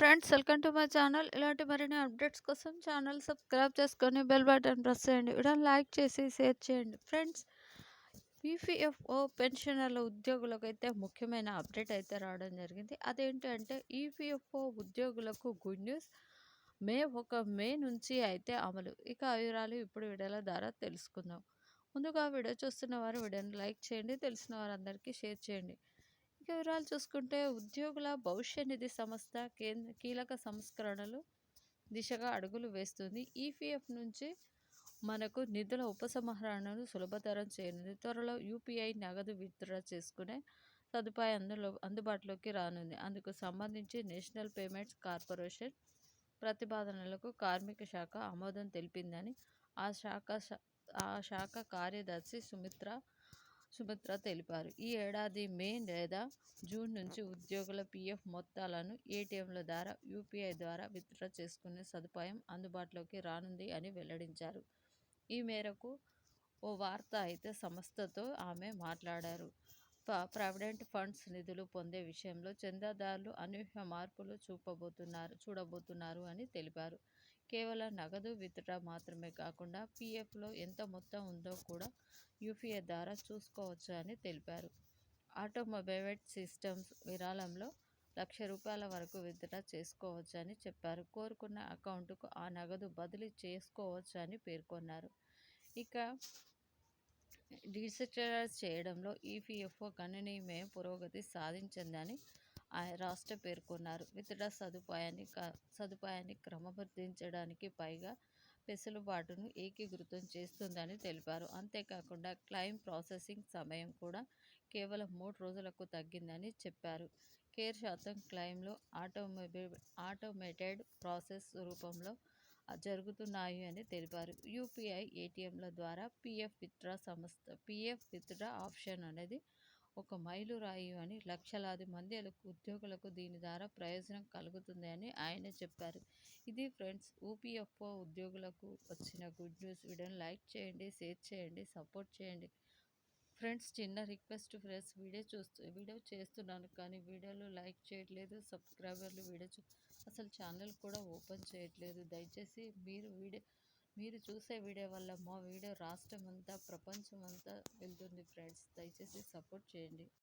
Friends welcome to my channel. ఇలాంటి మరిన్ని updates కోసం ఛానల్ సబ్స్క్రైబ్ చేసుకొని బెల్ బటన్ ప్రెస్ చేయండి. వీడియో లైక్ చేసి షేర్ చేయండి. ఫ్రెండ్స్ ఈపీఎఫ్ఓ పెన్షనర్ల ఉద్యోగులకు అయితే ముఖ్యమైన అప్డేట్ అయితే రావడం జరిగింది. అదేంటంటే ఈపీఎఫ్ఓ ఉద్యోగులకు గుడ్ న్యూస్. మే ఒక మే నుంచి అయితే అమలు. ఇక వివరాలు ఇప్పుడు వీడియోల ద్వారా తెలుసుకుందాం. ముందుగా వీడియో చూస్తున్న వారు వీడియోని లైక్ చేయండి. తెలిసిన వారందరికీ షేర్ చేయండి. ఇక వివరాలు చూసుకుంటే ఉద్యోగుల భవిష్య నిధి సంస్థ కేంద్ర కీలక సంస్కరణలు దిశగా అడుగులు వేస్తుంది. ఈపీఎఫ్ నుంచి మనకు నిధుల ఉపసంహరణను సులభతరం చేయనుంది. త్వరలో యూపీఐ నగదు విత్డ్రా చేసుకునే సదుపాయం అందులో అందుబాటులోకి రానుంది. అందుకు సంబంధించి నేషనల్ పేమెంట్స్ కార్పొరేషన్ ప్రతిపాదనలకు కార్మిక శాఖ ఆమోదం తెలిపిందని ఆ శాఖ శా- ఆ శాఖ కార్యదర్శి సుమిత్ర సుమిత్ర తెలిపారు. ఈ ఏడాది మే లేదా జూన్ నుంచి ఉద్యోగుల పీఎఫ్ మొత్తాలను ఏటీఎంల ద్వారా యూపీఐ ద్వారా విత్డ్రా చేసుకునే సదుపాయం అందుబాటులోకి రానుంది అని వెల్లడించారు. ఈ మేరకు ఓ వార్త అయితే సంస్థతో ఆమె మాట్లాడారు. ప్రావిడెంట్ ఫండ్స్ నిధులు పొందే విషయంలో చందాదారులు అనూహ్య మార్పులు చూపబోతున్నారు చూడబోతున్నారు అని తెలిపారు. కేవలం నగదు విత్డ్రా మాత్రమే కాకుండా పీఎఫ్లో ఎంత మొత్తం ఉందో కూడా యూపీఐ ద్వారా చూసుకోవచ్చు అని తెలిపారు. ఆటోమొబైల్ సిస్టమ్స్ విరాళంలో లక్ష రూపాయల వరకు విత్డ్రా చేసుకోవచ్చు అని చెప్పారు. కోరుకున్న అకౌంట్కు ఆ నగదు బదిలీ చేసుకోవచ్చు అని పేర్కొన్నారు. ఇక డిజిటలైజ్ చేయడంలో ఈపీఎఫ్ఓ గణనీయమైన పురోగతి సాధించిందని రాష్ట్ర పేర్కొన్నారు. విత్డ్రా సదుపాయాన్ని క- సదుపాయాన్ని క్రమబద్ధించడానికి పైగా వెసులుబాటును ఏకీకృతం చేస్తుందని తెలిపారు. అంతేకాకుండా క్లెయిమ్ ప్రాసెసింగ్ సమయం కూడా కేవలం మూడు రోజులకు తగ్గిందని చెప్పారు. కేర్ శాతం క్లెయిమ్లు ఆటోమొబైల్ ఆటోమేటెడ్ ప్రాసెస్ రూపంలో జరుగుతున్నాయి అని తెలిపారు. యూపీఐ ఏటీఎంల ద్వారా పీఎఫ్ విత్డ్రా సంస్థ పీఎఫ్ విత్డ్రా ఆప్షన్ అనేది ఒక మైలురాయి అని లక్షలాది మంది ఉద్యోగులకు దీని ద్వారా ప్రయోజనం కలుగుతుంది అని ఆయన చెప్పారు. ఇది ఫ్రెండ్స్ ఊపిఎఫ్ఓ ఉద్యోగులకు వచ్చిన గుడ్ న్యూస్. వీడియోని లైక్ చేయండి షేర్ చేయండి సపోర్ట్ చేయండి. ఫ్రెండ్స్ చిన్న రిక్వెస్ట్ ఫ్రెండ్స్ వీడియో చూస్తూ వీడియో చేస్తున్నాను కానీ వీడియోలు లైక్ చేయట్లేదు సబ్స్క్రైబర్లు వీడియో చూ అసలు ఛానల్ కూడా ఓపెన్ చేయట్లేదు. దయచేసి మీరు వీడియో మీరు చూసే వీడియో వల్ల మా వీడియో రాష్ట్రం అంతా ప్రపంచం అంతా వెళ్తుంది ఫ్రెండ్స్. దయచేసి సపోర్ట్ చేయండి.